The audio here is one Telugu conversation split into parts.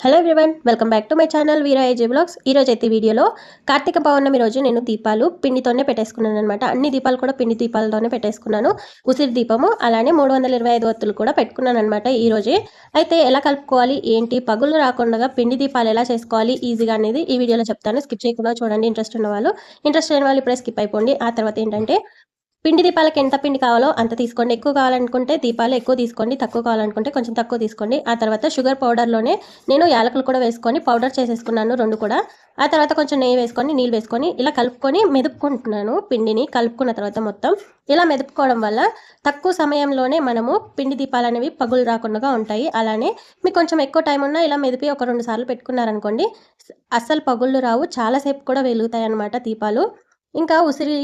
Hello everyone welcome back to my channel Veera AG vlogs ఈ రోజు అయితే వీడియోలో కార్తీక పౌర్ణమి రోజు నేను దీపాలు పిండితోనే పెట్టేసుకున్నాను అనమాట అన్ని దీపాలు కూడా పిండి దీపాలతోనే పెట్టేసుకున్నాను. ఉసిరి దీపము అలానే మూడు వందల ఇరవై ఐదు వత్తులు కూడా పెట్టుకున్నాను అనమాట ఈ రోజే. అయితే ఎలా కలుపుకోవాలి ఏంటి పగులు రాకుండా పిండి దీపాలు ఎలా చేసుకోవాలి ఈజీగా అనేది ఈ వీడియోలో చెప్తాను. స్కిప్ చేయకుండా చూడండి ఇంట్రెస్ట్ ఉన్న వాళ్ళు. ఇంట్రెస్ట్ లేని వాళ్ళు ఇప్పుడే స్కిప్ అయిపోండి. ఆ తర్వాత ఏంటంటే పిండి దీపాలకు ఎంత పిండి కావాలో అంత తీసుకోండి. ఎక్కువ కావాలనుకుంటే దీపాలు ఎక్కువ తీసుకోండి. తక్కువ కావాలనుకుంటే కొంచెం తక్కువ తీసుకోండి. ఆ తర్వాత షుగర్ పౌడర్లోనే నేను యాలకులు కూడా వేసుకొని పౌడర్ చేసేసుకున్నాను రెండు కూడా. ఆ తర్వాత కొంచెం నెయ్యి వేసుకొని నీళ్ళు వేసుకొని ఇలా కలుపుకొని మెదుపుకుంటున్నాను పిండిని. కలుపుకున్న తర్వాత మొత్తం ఇలా మెదుపుకోవడం వల్ల తక్కువ సమయంలోనే మనము పిండి దీపాలు అనేవి పగులు రాకుండా ఉంటాయి. అలానే మీకు కొంచెం ఎక్కువ టైం ఉన్నా ఇలా మెదిపి ఒక రెండు సార్లు పెట్టుకున్నారనుకోండి అస్సలు పగుళ్ళు రావు. చాలాసేపు కూడా వెలుగుతాయి అన్నమాట దీపాలు. ఇంకా ఉసిరి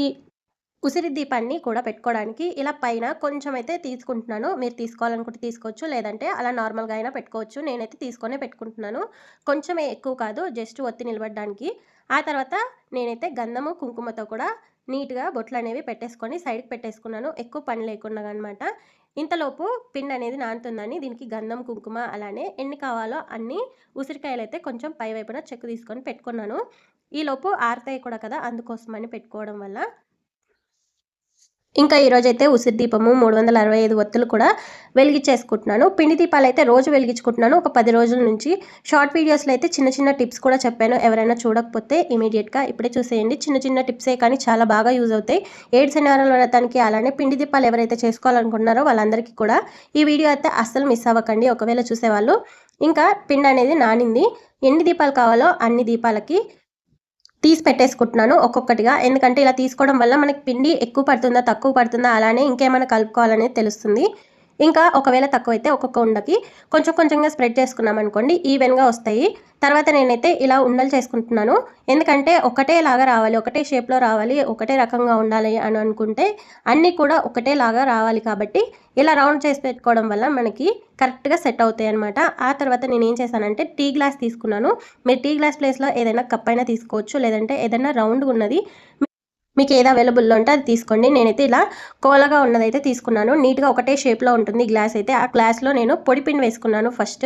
ఉసిరి దీపాన్ని కూడా పెట్టుకోవడానికి ఇలా పైన కొంచెం అయితే తీసుకుంటున్నాను. మీరు తీసుకోవాలనుకుంటే తీసుకోవచ్చు లేదంటే అలా నార్మల్గా అయినా పెట్టుకోవచ్చు. నేనైతే తీసుకొనే పెట్టుకుంటున్నాను. కొంచెమే ఎక్కువ కాదు జస్ట్ ఒత్తి నిలబడడానికి. ఆ తర్వాత నేనైతే గంధము కుంకుమతో కూడా నీట్గా బొట్లు అనేవి పెట్టేసుకొని సైడ్కి పెట్టేసుకున్నాను. ఎక్కువ పని లేకుండా అనమాట ఇంతలోపు పిండి అనేది నానుతుందని దీనికి గంధం కుంకుమ అలానే ఎన్ని కావాలో అన్ని ఉసిరికాయలు అయితే కొంచెం పై వైపున చెక్కు తీసుకొని పెట్టుకున్నాను. ఈలోపు ఆరుతాయి కూడా కదా అందుకోసమని పెట్టుకోవడం వల్ల. ఇంకా ఈరోజైతే ఉసిరి దీపము మూడు వందల అరవై ఐదు ఒత్తులు కూడా వెలిగించేసుకుంటున్నాను. పిండి దీపాలు అయితే రోజు వెలిగించుకుంటున్నాను. ఒక పది రోజుల నుంచి షార్ట్ వీడియోస్లో అయితే చిన్న చిన్న టిప్స్ కూడా చెప్పాను. ఎవరైనా చూడకపోతే ఇమీడియట్గా ఇప్పుడే చూసేయండి. చిన్న చిన్న టిప్సే కానీ చాలా బాగా యూజ్ అవుతాయి. ఏడు శనివారాల వ్రతానికి అలానే పిండి దీపాలు ఎవరైతే చేసుకోవాలనుకుంటున్నారో వాళ్ళందరికీ కూడా ఈ వీడియో అయితే అస్సలు మిస్ అవ్వకండి. ఒకవేళ చూసేవాళ్ళు ఇంకా పిండి అనేది నానింది. ఎన్ని దీపాలు కావాలో అన్ని దీపాలకి తీసి పెట్టేసుకుంటున్నాను ఒక్కొక్కటిగా. ఎందుకంటే ఇలా తీసుకోవడం వల్ల మనకి పిండి ఎక్కువ పడుతుందా తక్కువ పడుతుందా అలానే ఇంకేమైనా కలుపుకోవాలనేది తెలుస్తుంది. ఇంకా ఒకవేళ తక్కువైతే ఒక్కొక్క ఉండకి కొంచెం కొంచెంగా స్ప్రెడ్ చేసుకున్నాం అనుకోండి ఈవెన్గా వస్తాయి. తర్వాత నేనైతే ఇలా ఉండలు చేసుకుంటున్నాను. ఎందుకంటే ఒకటే లాగా రావాలి ఒకటే షేప్లో రావాలి ఒకటే రకంగా ఉండాలి అని అనుకుంటే అన్నీ కూడా ఒకటే లాగా రావాలి కాబట్టి ఇలా రౌండ్ చేసి పెట్టుకోవడం వల్ల మనకి కరెక్ట్గా సెట్ అవుతాయి అనమాట ఆ తర్వాత నేను ఏం చేశానంటే టీ గ్లాస్ తీసుకున్నాను. మీరు టీ గ్లాస్ ప్లేస్లో ఏదైనా కప్ అయినా తీసుకోవచ్చు లేదంటే ఏదైనా రౌండ్ ఉన్నది. మీకు ఏది అవైలబుల్లో ఉంటే అది తీసుకోండి. నేనైతే ఇలా కోలగా ఉన్నదైతే తీసుకున్నాను. నీట్గా ఒకటే షేప్లో ఉంటుంది గ్లాస్ అయితే. ఆ గ్లాస్లో నేను పొడి పిండి వేసుకున్నాను ఫస్ట్.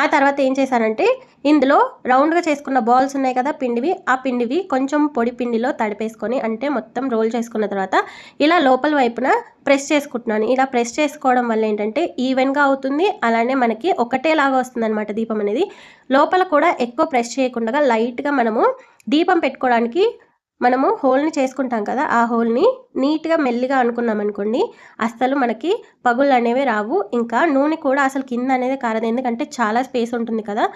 ఆ తర్వాత ఏం చేశానంటే ఇందులో రౌండ్గా చేసుకున్న బాల్స్ ఉన్నాయి కదా పిండివి ఆ పిండివి కొంచెం పొడి పిండిలో తడిపేసుకొని అంటే మొత్తం రోల్ చేసుకున్న తర్వాత ఇలా లోపల వైపున ప్రెస్ చేసుకుంటున్నాను. ఇలా ప్రెస్ చేసుకోవడం వల్ల ఏంటంటే ఈవెన్గా అవుతుంది. అలానే మనకి ఒకటేలాగా వస్తుంది అనమాట దీపం అనేది. లోపల కూడా ఎక్కువ ప్రెస్ చేయకుండా లైట్గా మనము దీపం పెట్టుకోవడానికి మనము హోల్ని చేసుకుంటాం కదా ఆ హోల్ని నీట్గా మెల్లిగా అనుకున్నాం అనుకోండి అస్సలు మనకి పగుళ్ళు అనేవి రావు. ఇంకా నూనె కూడా అసలు కింద అనేది కారదు. ఎందుకంటే చాలా స్పేస్ ఉంటుంది కదా.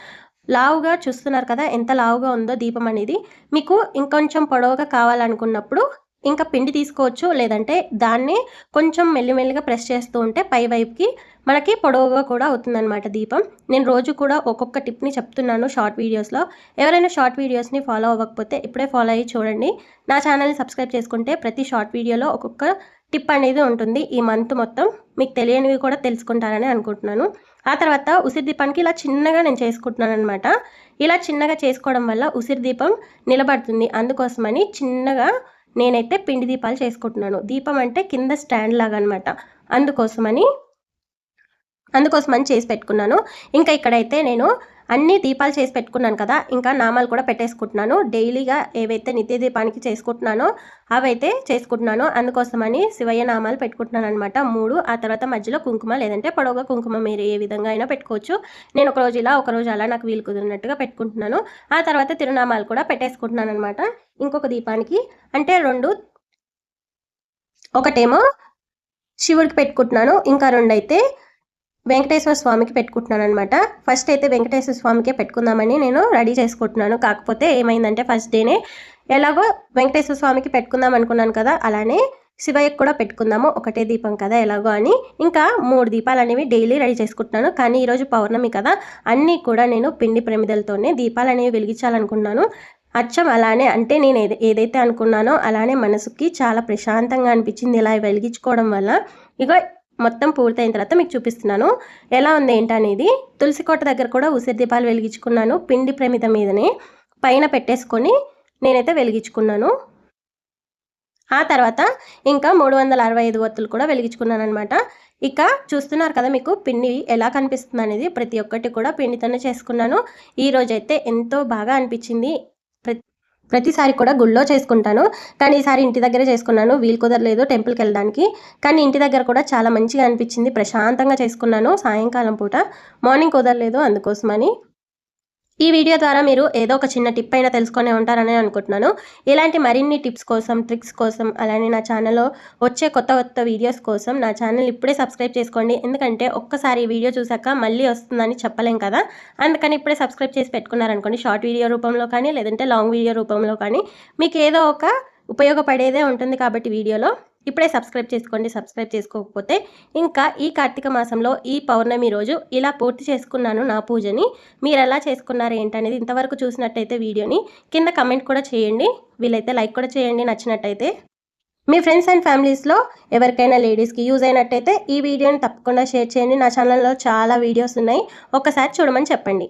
లావుగా చూస్తున్నారు కదా ఎంత లావుగా ఉందో దీపం అనేది. మీకు ఇంకొంచెం పొడవుగా కావాలనుకున్నప్పుడు ఇంకా పిండి తీసుకోవచ్చు లేదంటే దాన్ని కొంచెం మెల్లిమెల్లిగా ప్రెస్ చేస్తూ ఉంటే పై వైపుకి మనకి పొడవుగా కూడా అవుతుందన్నమాట దీపం. నేను రోజు కూడా ఒక్కొక్క టిప్ని చెప్తున్నాను షార్ట్ వీడియోస్లో. ఎవరైనా షార్ట్ వీడియోస్ని ఫాలో అవ్వకపోతే ఇప్పుడే ఫాలో అయ్యి చూడండి. నా ఛానల్ని సబ్స్క్రైబ్ చేసుకుంటే ప్రతి షార్ట్ వీడియోలో ఒక్కొక్క టిప్ అనేది ఉంటుంది. ఈ మంత్ మొత్తం మీకు తెలియనివి కూడా తెలుసుకుంటారని అనుకుంటున్నాను. ఆ తర్వాత ఉసిరి దీపానికి ఇలా చిన్నగా నేను చేసుకుంటున్నాను అనమాట ఇలా చిన్నగా చేసుకోవడం వల్ల ఉసిరి దీపం నిలబడుతుంది. అందుకోసమని చిన్నగా నేనైతే పిండి దీపాలు చేసుకుంటున్నాను. దీపం అంటే కింద స్టాండ్ లాగా అనమాట అందుకోసమని అందుకోసమని చేసి పెట్టుకున్నాను. ఇంకా ఇక్కడైతే నేను అన్ని దీపాలు చేసి పెట్టుకున్నాను కదా ఇంకా నామాలు కూడా పెట్టేసుకుంటున్నాను. డైలీగా ఏవైతే నిత్య దీపానికి చేసుకుంటున్నానో అవైతే చేసుకుంటున్నాను. అందుకోసమని శివయ్య నామాలు పెట్టుకుంటున్నాను అనమాట మూడు ఆ తర్వాత మధ్యలో కుంకుమ లేదంటే పొడవుగా కుంకుమ మీరు ఏ విధంగా అయినా పెట్టుకోవచ్చు. నేను ఒక రోజు ఇలా ఒక రోజు అలా నాకు వీలు కుదిరినట్టుగా పెట్టుకుంటున్నాను. ఆ తర్వాత తిరునామాలు కూడా పెట్టేసుకుంటున్నాను అనమాట ఇంకొక దీపానికి అంటే రెండు ఒకటేమో శివుడికి పెట్టుకుంటున్నాను. ఇంకా రెండు అయితే వెంకటేశ్వర స్వామికి పెట్టుకుంటున్నాను అనమాట ఫస్ట్ అయితే వెంకటేశ్వర స్వామికే పెట్టుకుందామని నేను రెడీ చేసుకుంటున్నాను. కాకపోతే ఏమైందంటే ఫస్ట్ డేనే ఎలాగో వెంకటేశ్వర స్వామికి పెట్టుకుందాం అనుకున్నాను కదా అలానే శివయ్యకు కూడా పెట్టుకుందాము. ఒకటే దీపం కదా ఎలాగో అని. ఇంకా మూడు దీపాలు అనేవి డైలీ రెడీ చేసుకుంటున్నాను. కానీ ఈరోజు పౌర్ణమి కదా అన్నీ కూడా నేను పిండి ప్రమిదలతోనే దీపాలు అనేవి వెలిగించాలనుకున్నాను అచ్చం అలానే అంటే నేను ఏదైతే అనుకున్నానో అలానే మనసుకి చాలా ప్రశాంతంగా అనిపించింది ఇలా వెలిగించుకోవడం వల్ల. ఇక మొత్తం పూర్తయిన తర్వాత మీకు చూపిస్తున్నాను. ఎలా ఉంది ఏంటనేది. తులసి కోట దగ్గర కూడా ఉసిరి దీపాలు వెలిగించుకున్నాను. పిండి ప్రమిద మీదనే పైన పెట్టేసుకొని నేనైతే వెలిగించుకున్నాను. ఆ తర్వాత ఇంకా మూడు వందల అరవై ఐదు ఒత్తులు కూడా వెలిగించుకున్నాను అనమాట ఇక చూస్తున్నారు కదా మీకు పిండి ఎలా కనిపిస్తుంది అనేది ప్రతి ఒక్కటి కూడా పిండితోనే చేసుకున్నాను. ఈ రోజైతే ఎంతో బాగా అనిపించింది. ప్రతిసారి కూడా గుళ్ళో చేసుకుంటాను. కానీ ఈసారి ఇంటి దగ్గరే చేసుకున్నాను. వీలు కుదరలేదు టెంపుల్కి వెళ్ళడానికి. కానీ ఇంటి దగ్గర కూడా చాలా మంచిగా అనిపించింది. ప్రశాంతంగా చేసుకున్నాను సాయంకాలం పూట. మార్నింగ్ కుదరలేదు అందుకోసమని. ఈ వీడియో ద్వారా మీరు ఏదో ఒక చిన్న టిప్ అయినా తెలుసుకునే ఉంటారని అనుకుంటున్నాను. ఇలాంటి మరిన్ని టిప్స్ కోసం ట్రిక్స్ కోసం అలానే నా ఛానల్లో వచ్చే కొత్త కొత్త వీడియోస్ కోసం నా ఛానల్ ఇప్పుడే సబ్స్క్రైబ్ చేసుకోండి. ఎందుకంటే ఒక్కసారి ఈ వీడియో చూసాక మళ్ళీ వస్తుందని చెప్పలేం కదా. అందుకని ఇప్పుడే సబ్స్క్రైబ్ చేసి పెట్టుకున్నారనుకోండి. షార్ట్ వీడియో రూపంలో కానీ లేదంటే లాంగ్ వీడియో రూపంలో కానీ మీకు ఏదో ఒక ఉపయోగపడేదే ఉంటుంది కాబట్టి వీడియోలో. ఇప్పుడే సబ్స్క్రైబ్ చేసుకోండి సబ్స్క్రైబ్ చేసుకోకపోతే ఇంకా ఈ కార్తీక మాసంలో ఈ పౌర్ణమి రోజు ఇలా పూర్తి చేసుకున్నాను నా పూజని. మీరు ఎలా చేసుకున్నారు ఏంటనేది ఇంతవరకు చూసినట్టయితే వీడియోని కింద కమెంట్ కూడా చేయండి. వీలైతే లైక్ కూడా చేయండి నచ్చినట్టయితే. మీ ఫ్రెండ్స్ అండ్ ఫ్యామిలీస్లో ఎవరికైనా లేడీస్కి యూజ్ అయినట్టయితే ఈ వీడియోని తప్పకుండా షేర్ చేయండి. నా ఛానల్లో చాలా వీడియోస్ ఉన్నాయి. ఒకసారి చూడమని చెప్పండి.